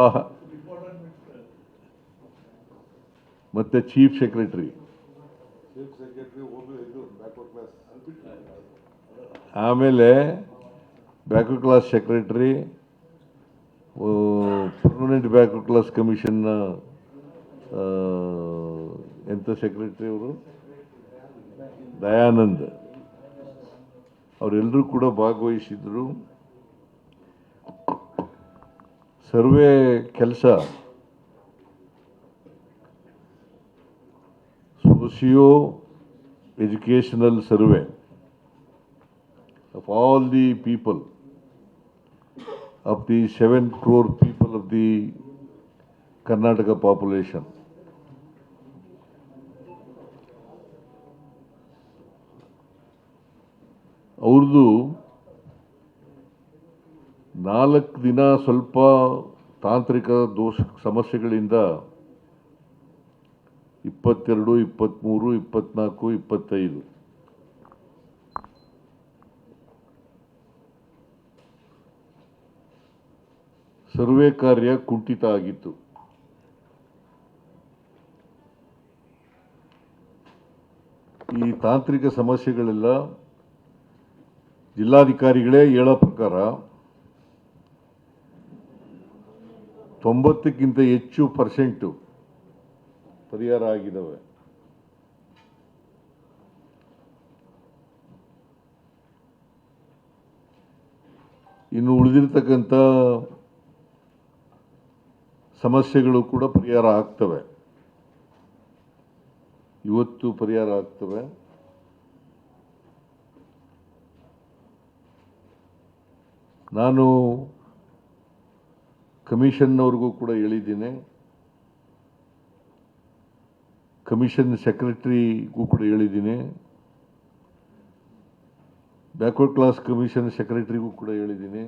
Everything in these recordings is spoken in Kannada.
ಮತ್ತೆ ಚೀಫ್ ಸೆಕ್ರೆಟರಿ ಆಮೇಲೆ backward class secretary permanent backward class commission ಎಂತ ಸೆಕ್ರೆಟರಿ ಅವರು ದಯಾನಂದ್ ಅವರೆಲ್ಲರೂ ಕೂಡ ಭಾಗವಹಿಸಿದ್ರು ಸರ್ವೆ ಕೆಲಸ socio educational survey of all the people of the 7 crore people of the Karnataka population. Urdu ನಾಲ್ಕು ದಿನ ಸ್ವಲ್ಪ ತಾಂತ್ರಿಕ ದೋಷ ಸಮಸ್ಯೆಗಳಿಂದ ಇಪ್ಪತ್ತೆರಡು ಇಪ್ಪತ್ತ್ಮೂರು ಇಪ್ಪತ್ತ್ನಾಲ್ಕು ಇಪ್ಪತ್ತೈದು ಸರ್ವೆ ಕಾರ್ಯ ಕುಂಠಿತ ಆಗಿತ್ತು ಈ ತಾಂತ್ರಿಕ ಸಮಸ್ಯೆಗಳೆಲ್ಲ ಜಿಲ್ಲಾಧಿಕಾರಿಗಳೇ ಹೇಳೋ ಪ್ರಕಾರ ತೊಂಬತ್ತಕ್ಕಿಂತ ಹೆಚ್ಚು ಪರ್ಸೆಂಟು ಪರಿಹಾರ ಆಗಿದ್ದಾವೆ ಇನ್ನು ಉಳಿದಿರ್ತಕ್ಕಂಥ ಸಮಸ್ಯೆಗಳು ಕೂಡ ಪರಿಹಾರ ಆಗ್ತವೆ ಇವತ್ತು ಪರಿಹಾರ ಆಗ್ತವೆ ನಾನು ಕಮಿಷನ್ನವ್ರಿಗೂ ಕೂಡ ಹೇಳಿದ್ದೀನಿ ಕಮಿಷನ್ ಸೆಕ್ರೆಟ್ರಿಗೂ ಕೂಡ ಹೇಳಿದ್ದೀನಿ ಬ್ಯಾಕ್ವರ್ಡ್ ಕ್ಲಾಸ್ ಕಮಿಷನ್ ಸೆಕ್ರೆಟ್ರಿಗೂ ಕೂಡ ಹೇಳಿದ್ದೀನಿ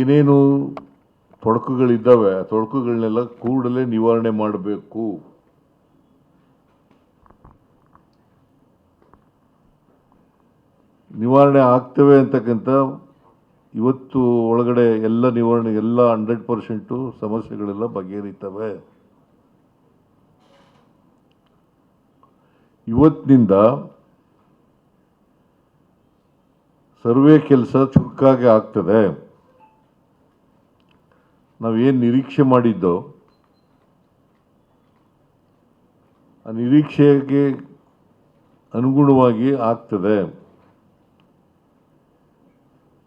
ಏನೇನು ತೊಡಕುಗಳಿದ್ದಾವೆ ಆ ತೊಡಕುಗಳನ್ನೆಲ್ಲ ಕೂಡಲೇ ನಿವಾರಣೆ ಮಾಡಬೇಕು ನಿವಾರಣೆ ಆಗ್ತವೆ ಅಂತಕ್ಕಂಥ ಇವತ್ತು ಒಳಗಡೆ ಎಲ್ಲ ನಿವಾರಣೆ ಎಲ್ಲ ಹಂಡ್ರೆಡ್ ಪರ್ಸೆಂಟು ಸಮಸ್ಯೆಗಳೆಲ್ಲ ಬಗೆಹರಿತವೆ ಇವತ್ತಿನಿಂದ ಸರ್ವೆ ಕೆಲಸ ಚುರುಕಾಗಿ ಆಗ್ತದೆ ನಾವೇನು ನಿರೀಕ್ಷೆ ಮಾಡಿದ್ದೋ ಆ ನಿರೀಕ್ಷೆಗೆ ಅನುಗುಣವಾಗಿ ಆಗ್ತದೆ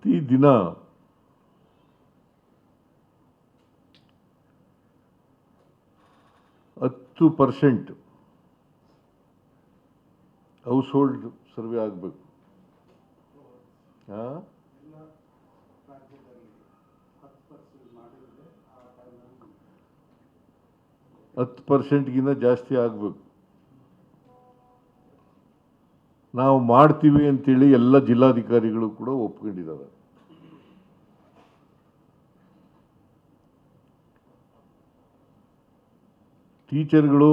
ಪ್ರತಿದಿನ ಹತ್ತು ಪರ್ಸೆಂಟ್ ಹೌಸ್ ಹೋಲ್ಡ್ ಸರ್ವೆ ಆಗಬೇಕು ಹಾಂ ಹತ್ತು ಪರ್ಸೆಂಟ್ಗಿಂತ ಜಾಸ್ತಿ ಆಗಬೇಕು ನಾವು ಮಾಡ್ತೀವಿ ಅಂತೇಳಿ ಎಲ್ಲ ಜಿಲ್ಲಾಧಿಕಾರಿಗಳು ಕೂಡ ಒಪ್ಕೊಂಡಿದ್ದಾರೆ ಟೀಚರ್ಗಳು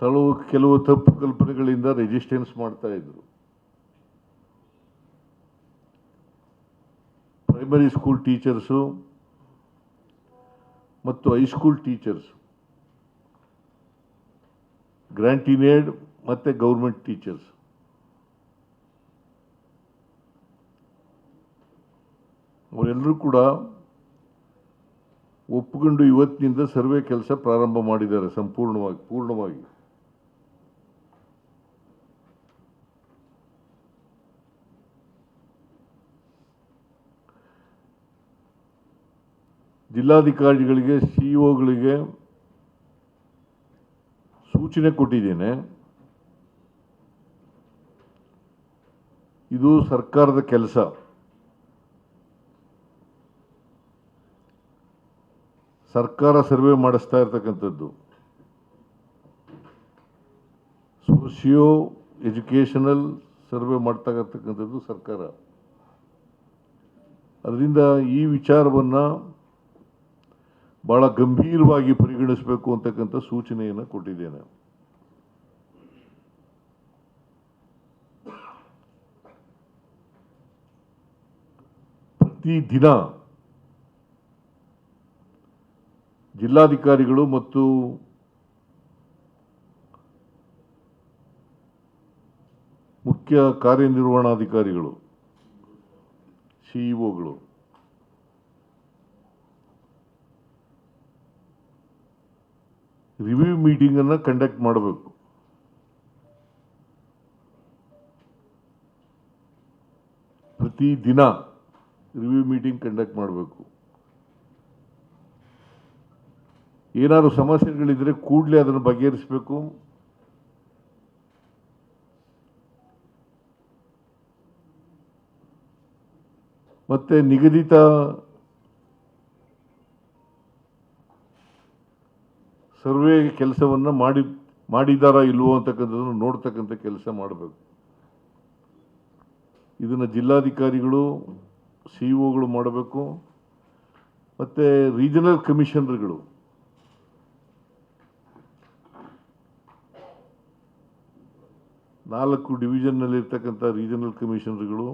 ತಳುವ ಕೆಲವು ತಪ್ಪು ಕಲ್ಪನೆಗಳಿಂದ ರೆಜಿಸ್ಟೆನ್ಸ್ ಮಾಡ್ತಾ ಇದ್ರು ಪ್ರೈಮರಿ ಸ್ಕೂಲ್ ಟೀಚರ್ಸು ಮತ್ತು high school teachers grant in aid ಮತ್ತು ಗೌರ್ಮೆಂಟ್ ಟೀಚರ್ಸ್ ಅವರೆಲ್ಲರೂ ಕೂಡ ಒಪ್ಪಿಕೊಂಡು ಇವತ್ತಿನಿಂದ ಸರ್ವೆ ಕೆಲಸ ಪ್ರಾರಂಭ ಮಾಡಿದ್ದಾರೆ ಸಂಪೂರ್ಣವಾಗಿ ಪೂರ್ಣವಾಗಿ ಜಿಲ್ಲಾಧಿಕಾರಿಗಳಿಗೆ ಸಿ ಒಗಳಿಗೆ e ಸೂಚನೆ ಕೊಟ್ಟಿದ್ದೇನೆ ಇದು ಸರ್ಕಾರದ ಕೆಲಸ ಸರ್ಕಾರ ಸರ್ವೆ ಮಾಡಿಸ್ತಾ ಇರತಕ್ಕಂಥದ್ದು ಸೋಷಿಯೋ ಎಜುಕೇಷನಲ್ ಸರ್ವೆ ಮಾಡ್ತಾ ಇರ್ತಕ್ಕಂಥದ್ದು ಸರ್ಕಾರ ಅದರಿಂದ ಈ ವಿಚಾರವನ್ನು ಭಾಳ ಗಂಭೀರವಾಗಿ ಪರಿಗಣಿಸಬೇಕು ಅಂತಕ್ಕಂಥ ಸೂಚನೆಯನ್ನು ಕೊಟ್ಟಿದ್ದೇನೆ ಪ್ರತಿದಿನ ಜಿಲ್ಲಾಧಿಕಾರಿಗಳು ಮತ್ತು ಮುಖ್ಯ ಕಾರ್ಯನಿರ್ವಹಣಾಧಿಕಾರಿಗಳು ಸಿಇಒಗಳು ರಿವ್ಯೂ ಮೀಟಿಂಗನ್ನು ಕಂಡಕ್ಟ್ ಮಾಡಬೇಕು ಪ್ರತಿ ದಿನ ರಿವ್ಯೂ ಮೀಟಿಂಗ್ ಕಂಡಕ್ಟ್ ಮಾಡಬೇಕು ಏನಾದರೂ ಸಮಸ್ಯೆಗಳಿದ್ದರೆ ಕೂಡಲೇ ಅದನ್ನು ಬಗೆಹರಿಸಬೇಕು ಮತ್ತು ನಿಗದಿತ ಸರ್ವೇ ಕೆಲಸವನ್ನು ಮಾಡಿ ಮಾಡಿದಾರಾ ಇಲ್ವೋ ಅಂತಕ್ಕಂಥದ್ದನ್ನು ನೋಡ್ತಕ್ಕಂಥ ಕೆಲಸ ಮಾಡಬೇಕು ಇದನ್ನು ಜಿಲ್ಲಾಧಿಕಾರಿಗಳು ಸಿ ಒಗಳು ಮಾಡಬೇಕು ಮತ್ತು ರೀಜನಲ್ ಕಮಿಷನರ್ಗಳು ನಾಲ್ಕು ಡಿವಿಷನ್ನಲ್ಲಿರ್ತಕ್ಕಂಥ ರೀಜನಲ್ ಕಮಿಷನರ್ಗಳು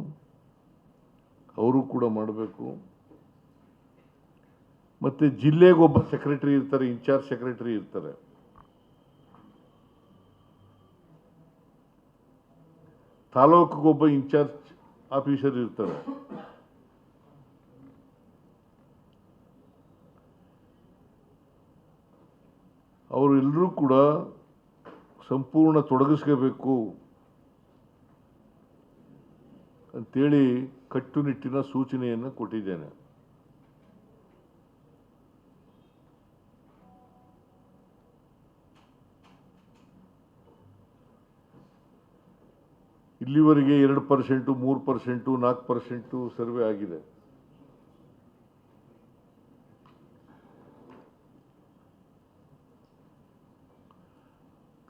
ಅವರು ಕೂಡ ಮಾಡಬೇಕು ಮತ್ತೆ ಜಿಲ್ಲೆಗೆ ಒಬ್ಬ ಸೆಕ್ರೆಟರಿ ಇರ್ತಾರೆ ಇನ್ಚಾರ್ಜ್ ಸೆಕ್ರೆಟರಿ ಇರ್ತಾರೆ ತಾಲೂಕಿಗೊಬ್ಬ ಇನ್ಚಾರ್ಜ್ ಆಫೀಸರ್ ಇರ್ತಾರೆ ಅವರೆಲ್ಲರೂ ಕೂಡ ಸಂಪೂರ್ಣ ತೊಡಗಿಸ್ಕೋಬೇಕು ಅಂತೇಳಿ ಕಟ್ಟುನಿಟ್ಟಿನ ಸೂಚನೆಯನ್ನು ಕೊಟ್ಟಿದ್ದೇನೆ ಇಲ್ಲಿವರೆಗೆ ಎರಡು ಪರ್ಸೆಂಟು ಮೂರು ಪರ್ಸೆಂಟು ನಾಲ್ಕು ಪರ್ಸೆಂಟು ಸರ್ವೆ ಆಗಿದೆ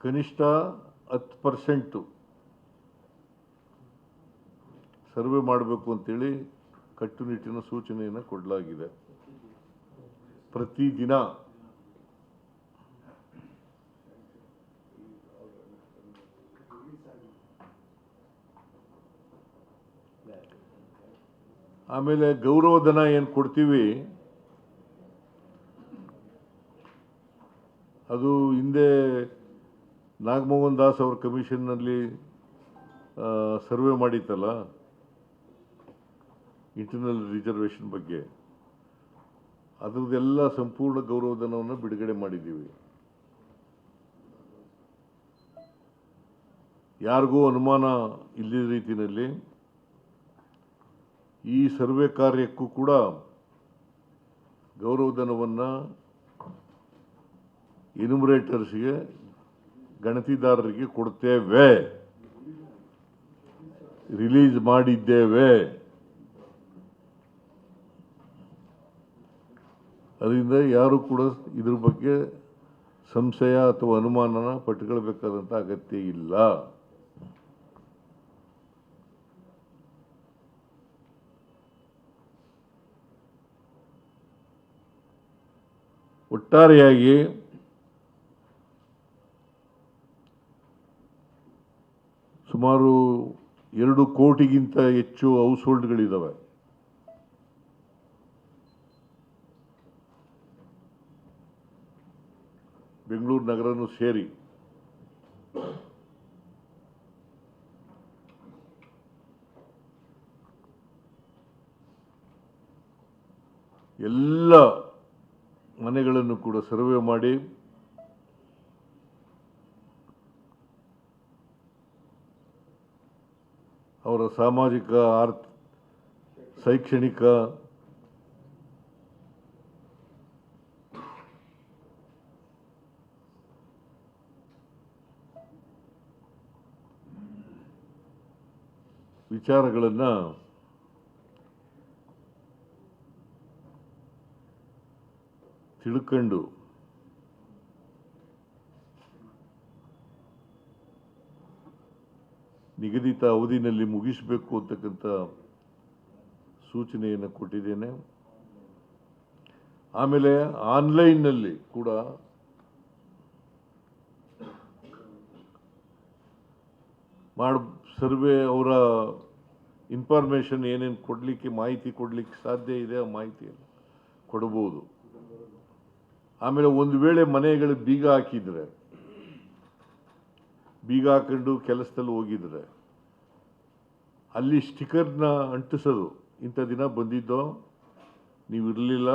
ಕನಿಷ್ಠ ಹತ್ತು ಪರ್ಸೆಂಟು ಸರ್ವೆ ಮಾಡಬೇಕು ಅಂತೇಳಿ ಕಟ್ಟುನಿಟ್ಟಿನ ಸೂಚನೆಯನ್ನು ಕೊಡಲಾಗಿದೆ ಪ್ರತಿದಿನ ಆಮೇಲೆ ಗೌರವಧನ ಏನು ಕೊಡ್ತೀವಿ ಅದು ಹಿಂದೆ ನಾಗಮೋಹನ್ ದಾಸ್ ಅವ್ರ ಕಮಿಷನ್ನಲ್ಲಿ ಸರ್ವೆ ಮಾಡಿತ್ತಲ್ಲ ಇಂಟರ್ನಲ್ ರಿಸರ್ವೇಷನ್ ಬಗ್ಗೆ ಅದರದ್ದೆಲ್ಲ ಸಂಪೂರ್ಣ ಗೌರವಧನವನ್ನು ಬಿಡುಗಡೆ ಮಾಡಿದ್ದೀವಿ ಯಾರಿಗೂ ಅನುಮಾನ ಇಲ್ಲದ ರೀತಿಯಲ್ಲಿ ಈ ಸರ್ವೆ ಕಾರ್ಯಕ್ಕೂ ಕೂಡ ಗೌರವಧನವನ್ನು ಇನ್ಯುಮರೇಟರ್ಸ್ಗೆ ಗಣತಿದಾರರಿಗೆ ಕೊಡ್ತೇವೆ ರಿಲೀಸ್ ಮಾಡಿದ್ದೇವೆ ಅದರಿಂದ ಯಾರು ಕೂಡ ಇದ್ರ ಬಗ್ಗೆ ಸಂಶಯ ಅಥವಾ ಅನುಮಾನನ ಪಟ್ಕೊಳ್ಬೇಕಾದಂಥ ಅಗತ್ಯ ಇಲ್ಲ ಒಟ್ಟಾರೆಯಾಗಿ ಸುಮಾರು ಎರಡು ಕೋಟಿಗಿಂತ ಹೆಚ್ಚು ಹೌಸ್ ಹೋಲ್ಡ್ಗಳಿದ್ದಾವೆ ಬೆಂಗಳೂರು ನಗರನೂ ಸೇರಿ ಅವರ ಸಾಮಾಜಿಕ ಆರ್ಥ್ ಶೈಕ್ಷಣಿಕ ವಿಚಾರಗಳನ್ನು ತಿಳ್ಕೊಂಡು ನಿಗದಿತ ಅವಧಿನಲ್ಲಿ ಮುಗಿಸಬೇಕು ಅಂತಕ್ಕಂಥ ಸೂಚನೆಯನ್ನು ಕೊಟ್ಟಿದ್ದೇನೆ ಆಮೇಲೆ ಆನ್ಲೈನ್ನಲ್ಲಿ ಕೂಡ ಮಾಡ ಸರ್ವೆ ಅವರ ಇನ್ಫಾರ್ಮೇಷನ್ ಏನೇನು ಕೊಡಲಿಕ್ಕೆ ಮಾಹಿತಿ ಕೊಡಲಿಕ್ಕೆ ಸಾಧ್ಯ ಇದೆ ಆ ಮಾಹಿತಿಯನ್ನು ಕೊಡ್ಬೋದು ಆಮೇಲೆ ಒಂದು ವೇಳೆ ಮನೆಗಳು ಬೀಗ ಹಾಕಿದರೆ ಬೀಗ ಹಾಕೊಂಡು ಕೆಲಸದಲ್ಲಿ ಹೋಗಿದ್ರೆ ಅಲ್ಲಿ ಸ್ಟಿಕರ್ನ ಅಂಟಿಸೋದು ಇಂಥ ದಿನ ಬಂದಿದ್ದೋ ನೀವು ಇರಲಿಲ್ಲ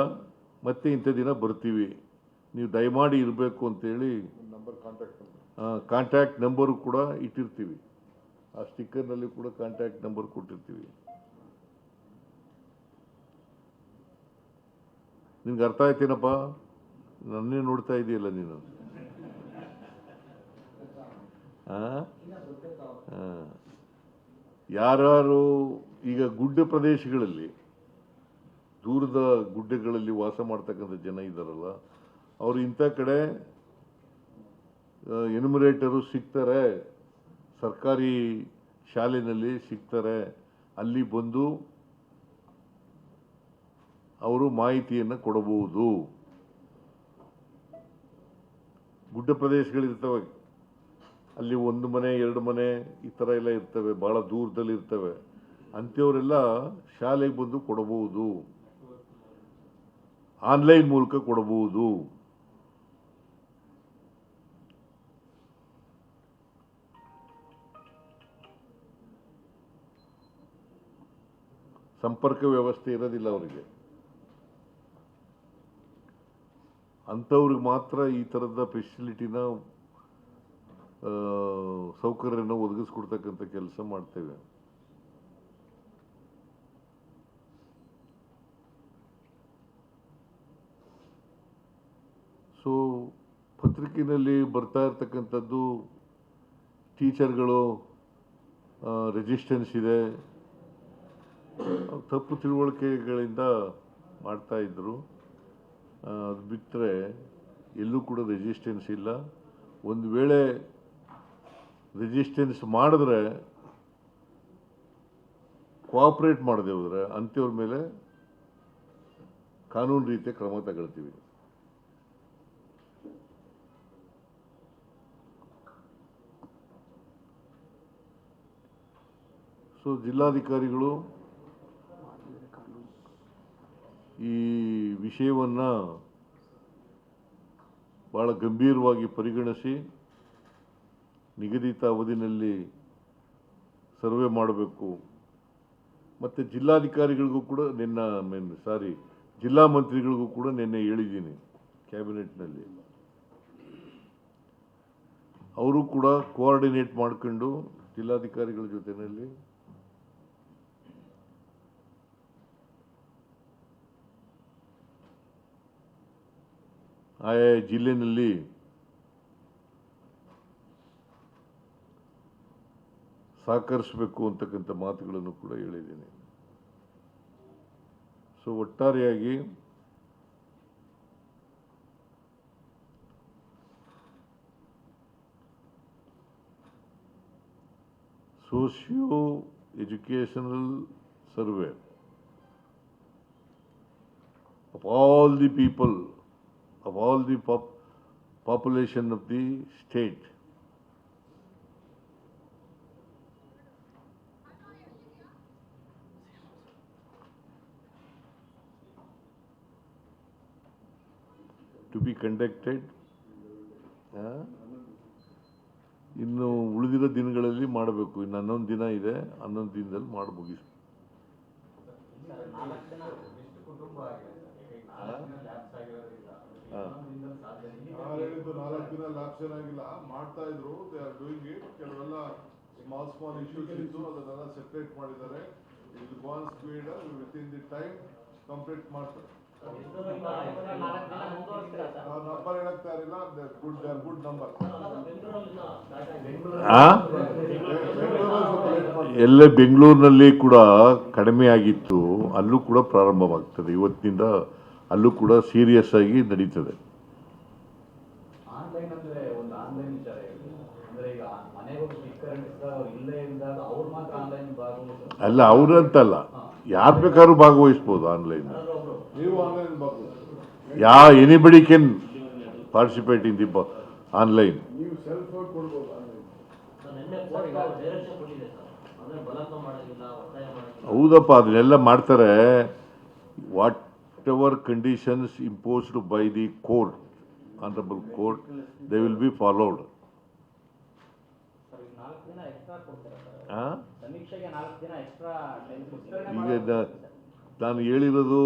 ಮತ್ತೆ ಇಂಥ ದಿನ ಬರ್ತೀವಿ ನೀವು ದಯಮಾಡಿ ಇರಬೇಕು ಅಂತೇಳಿ ನಂಬರ್ ಕಾಂಟ್ಯಾಕ್ಟ್ ಕಾಂಟ್ಯಾಕ್ಟ್ ನಂಬರು ಕೂಡ ಇಟ್ಟಿರ್ತೀವಿ ಆ ಸ್ಟಿಕ್ಕರ್ನಲ್ಲಿ ಕೂಡ ಕಾಂಟ್ಯಾಕ್ಟ್ ನಂಬರ್ ಕೊಟ್ಟಿರ್ತೀವಿ ನಿಮ್ಗೆ ಅರ್ಥ ಆಯ್ತೇನಪ್ಪ ನನ್ನೇ ನೋಡ್ತಾ ಇದೆಯಲ್ಲ ನೀನು ಯಾರು ಈಗ ಗುಡ್ಡ ಪ್ರದೇಶಗಳಲ್ಲಿ ದೂರದ ಗುಡ್ಡಗಳಲ್ಲಿ ವಾಸ ಮಾಡ್ತಕ್ಕಂಥ ಜನ ಇದ್ದಾರಲ್ಲ ಅವರು ಇಂಥ ಕಡೆ ಎನ್ಯುಮರೇಟರು ಸಿಗ್ತಾರೆ ಸರ್ಕಾರಿ ಶಾಲೆಯಲ್ಲಿ ಸಿಗ್ತಾರೆ ಅಲ್ಲಿ ಬಂದು ಅವರು ಮಾಹಿತಿಯನ್ನು ಕೊಡಬಹುದು ಗುಡ್ಡ ಪ್ರದೇಶಗಳಿರ್ತವೆ ಅಲ್ಲಿ ಒಂದು ಮನೆ ಎರಡು ಮನೆ ಈ ಥರ ಎಲ್ಲ ಇರ್ತವೆ ಭಾಳ ದೂರದಲ್ಲಿ ಇರ್ತವೆ ಅಂಥವರೆಲ್ಲ ಶಾಲೆಗೆ ಬಂದು ಕೊಡಬಹುದು ಆನ್ಲೈನ್ ಮೂಲಕ ಕೊಡಬಹುದು ಸಂಪರ್ಕ ವ್ಯವಸ್ಥೆ ಇರೋದಿಲ್ಲ ಅವರಿಗೆ ಅಂಥವ್ರಿಗೆ ಮಾತ್ರ ಈ ಥರದ ಫೆಸಿಲಿಟಿನ ಸೌಕರ್ಯನ ಒದಗಿಸ್ಕೊಡ್ತಕ್ಕಂಥ ಕೆಲಸ ಮಾಡ್ತೇವೆ ಸೊ ಪತ್ರಿಕೆಯಲ್ಲಿ ಬರ್ತಾ ಇರ್ತಕ್ಕಂಥದ್ದು ಟೀಚರ್ಗಳು ರೆಜಿಸ್ಟೆನ್ಸ್ ಇದೆ ತಪ್ಪು ತಿಳುವಳಿಕೆಗಳಿಂದ ಮಾಡ್ತಾಯಿದ್ರು ಅದು ಬಿಟ್ಟರೆ ಎಲ್ಲೂ ಕೂಡ ರೆಜಿಸ್ಟೆನ್ಸ್ ಇಲ್ಲ ಒಂದು ವೇಳೆ ರಿಜಿಸ್ಟೆನ್ಸ್ ಮಾಡಿದ್ರೆ ಕೋಆಪ್ರೇಟ್ ಮಾಡಿದೆ ಹೋದ್ರೆ ಅಂಥವ್ರ ಮೇಲೆ ಕಾನೂನು ರೀತಿಯ ಕ್ರಮ ತಗೊಳ್ತೀವಿ ಸೊ ಜಿಲ್ಲಾಧಿಕಾರಿಗಳು ಈ ವಿಷಯವನ್ನು ಭಾಳ ಗಂಭೀರವಾಗಿ ಪರಿಗಣಿಸಿ ನಿಗದಿತ ಅವಧಿನಲ್ಲಿ ಸರ್ವೆ ಮಾಡಬೇಕು ಮತ್ತು ಜಿಲ್ಲಾಧಿಕಾರಿಗಳಿಗೂ ಕೂಡ ನಿನ್ನ ಮೇನ್ ಸಾರಿ ಜಿಲ್ಲಾ ಮಂತ್ರಿಗಳಿಗೂ ಕೂಡ ನಿನ್ನೆ ಹೇಳಿದ್ದೀನಿ ಕ್ಯಾಬಿನೆಟ್ನಲ್ಲಿ ಅವರು ಕೂಡ ಕೋಆರ್ಡಿನೇಟ್ ಮಾಡಿಕೊಂಡು ಜಿಲ್ಲಾಧಿಕಾರಿಗಳ ಜೊತೆಯಲ್ಲಿ ಆಯಾ ಜಿಲ್ಲೆಯಲ್ಲಿ ಸಹಕರಿಸಬೇಕು ಅಂತಕ್ಕಂಥ ಮಾತುಗಳನ್ನು ಕೂಡ ಹೇಳಿದ್ದೀನಿ ಸೊ ಒಟ್ಟಾರೆಯಾಗಿ socio educational survey all the the people of the the pop the state the state be conducted ಇನ್ನು ಉಳಿದಿರೋ ದಿನಗಳಲ್ಲಿ ಮಾಡಬೇಕು ಇನ್ನು ಹನ್ನೊಂದು ದಿನ ಇದೆ ಹನ್ನೊಂದು ದಿನದಲ್ಲಿ ಮಾಡಿ ಮುಗಿಸ್ ಸ್ಮಾಲ್ ಸ್ಮಾಲ್ ಇಶ್ಯೂಸ್ ಇತ್ತು ಅದನ್ನೆಲ್ಲ ಸೆಪ್ರೇಟ್ ಮಾಡಿದ್ದಾರೆ ಇದು ಬಾನ್ speed with in the time complete ಮಾಡ್ತಾರೆ ಎಲ್ಲೇ ಬೆಂಗಳೂರಿನಲ್ಲಿ ಕೂಡ ಕಡಿಮೆ ಆಗಿತ್ತು ಅಲ್ಲೂ ಕೂಡ ಪ್ರಾರಂಭವಾಗ್ತದೆ ಇವತ್ತಿನಿಂದ ಅಲ್ಲೂ ಕೂಡ ಸೀರಿಯಸ್ ಆಗಿ ನಡೀತದೆ ಅಲ್ಲ ಅವ್ರಂತಲ್ಲ ಯಾರು ಬೇಕಾದ್ರೂ ಭಾಗವಹಿಸ್ಬೋದು online yeah anybody can participate in the online ಹೌದಪ್ಪ ಅದನ್ನೆಲ್ಲ ಮಾಡ್ತಾರೆ whatever conditions imposed by the court honourable court they will be followed ಈಗ ನಾನು ಹೇಳಿರೋದು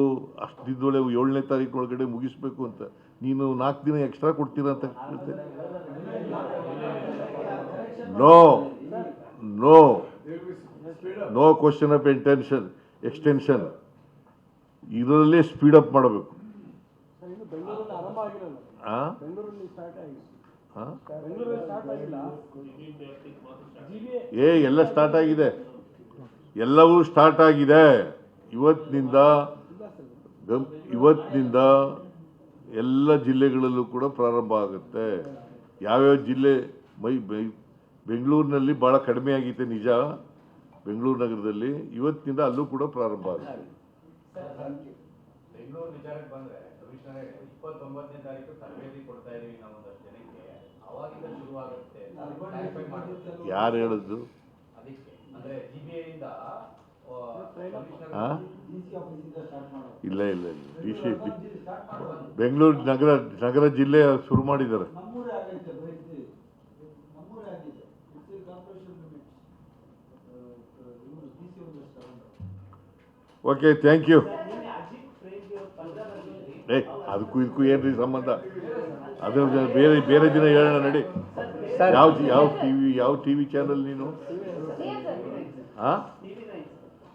ಅಷ್ಟು ದಿನದೊಳೆ ಏಳನೇ ತಾರೀಕು ಒಳಗಡೆ ಮುಗಿಸ್ಬೇಕು ಅಂತ ನೀನು ನಾಲ್ಕು ದಿನ ಎಕ್ಸ್ಟ್ರಾ ಕೊಡ್ತೀರ ಅಂತ no no no question of intention extension ಇದರಲ್ಲೇ ಸ್ಪೀಡಪ್ ಮಾಡಬೇಕು ಏ ಎಲ್ಲ ಸ್ಟಾರ್ಟ್ ಆಗಿದೆ ಎಲ್ಲವೂ ಸ್ಟಾರ್ಟ್ ಆಗಿದೆ ಇವತ್ತಿನಿಂದ ಗಮ್ ಇವತ್ತಿನಿಂದ ಎಲ್ಲ ಜಿಲ್ಲೆಗಳಲ್ಲೂ ಕೂಡ ಪ್ರಾರಂಭ ಆಗುತ್ತೆ ಯಾವ್ಯಾವ ಜಿಲ್ಲೆ ಮೈ ಬೆಂಗಳೂರಿನಲ್ಲಿ ಭಾಳ ಕಡಿಮೆ ಆಗಿತ್ತು ನಿಜ ಬೆಂಗಳೂರು ನಗರದಲ್ಲಿ ಇವತ್ತಿನಿಂದ ಅಲ್ಲೂ ಕೂಡ ಪ್ರಾರಂಭ ಆಗುತ್ತೆ ಯಾರು ಹೇಳಿದ್ರು ಇಲ್ಲ ಇಲ್ಲ ಇಲ್ಲ ಡಿ ಸಿ ಬೆಂಗಳೂರು ನಗರ ನಗರ ಜಿಲ್ಲೆ ಶುರು ಮಾಡಿದ್ದಾರೆ ಓಕೆ ಥ್ಯಾಂಕ್ ಯು ಏ ಅದಕ್ಕೂ ಇದಕ್ಕೂ ಏನ್ರಿ ಸಂಬಂಧ ಅದ್ರ ಬೇರೆ ಬೇರೆ ದಿನ ಹೇಳೋಣ ನಡಿ ಯಾವ ಯಾವ ಟಿ ಯಾವ ಟಿ ವಿ ಚಾನಲ್ ನೀನು ಹಾ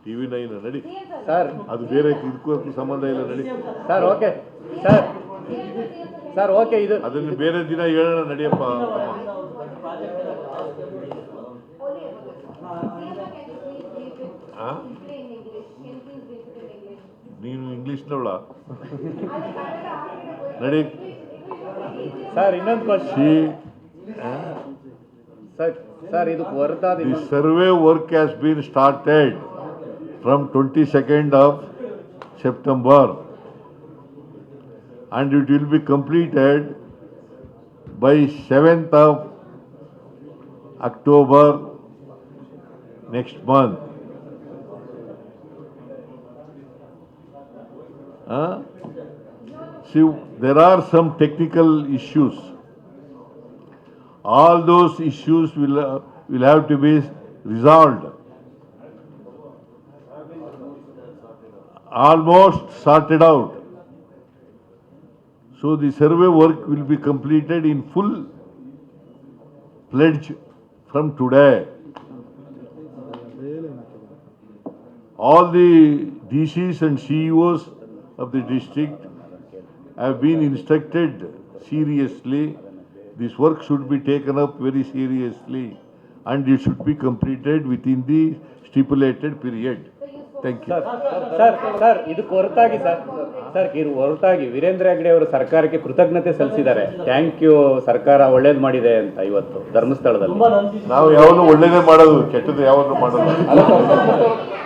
ಟಿವಿ ನೈನ್ ನಡಿ ಸರ್ ಅದು ಬೇರೆ ಇದಕ್ಕೂ ಸಂಬಂಧ ಇಲ್ಲ ನಡಿ sir okay sir sir okay ಇದು ಅದನ್ನು ಬೇರೆ ದಿನ ಹೇಳೋಣ ನಡಿಯಪ್ಪ ನೀನು ಇಂಗ್ಲಿಷ್ನವಳ ನಡಿ ಸರ್ ಇನ್ನೊಂದು ಕ್ವಶಿ ಸರ್ ಸರ್ ಇದು ವರ್ಧಾದ survey work has been started from 22nd of September and it will be completed by 7th of October next month. Huh? See, there are some technical issues. All those issues will, uh, will have to be resolved almost sorted out. So the survey work will be completed in full pledge from today. All the DCs and CEOs of the district have been instructed seriously. This work should be taken up very seriously and it should be completed within the stipulated period. Thank you sir sir ಇದಕ್ಕೆ ಹೊರತಾಗಿ ಸರ್ ಸರ್ ಇದು ಹೊರತಾಗಿ ವೀರೇಂದ್ರ ಹೆಗ್ಡೆ ಅವರು ಸರ್ಕಾರಕ್ಕೆ ಕೃತಜ್ಞತೆ ಸಲ್ಲಿಸಿದ್ದಾರೆ ಥ್ಯಾಂಕ್ ಯು ಸರ್ಕಾರ ಒಳ್ಳೇದು ಮಾಡಿದೆ ಅಂತ ಇವತ್ತು ಧರ್ಮಸ್ಥಳದಲ್ಲಿ ನಾವು ಯಾವಾಗಲೂ ಒಳ್ಳೇದೇ ಮಾಡೋದು ಕೆಟ್ಟದ್ದು ಯಾವಾಗಲೂ ಮಾಡೋದು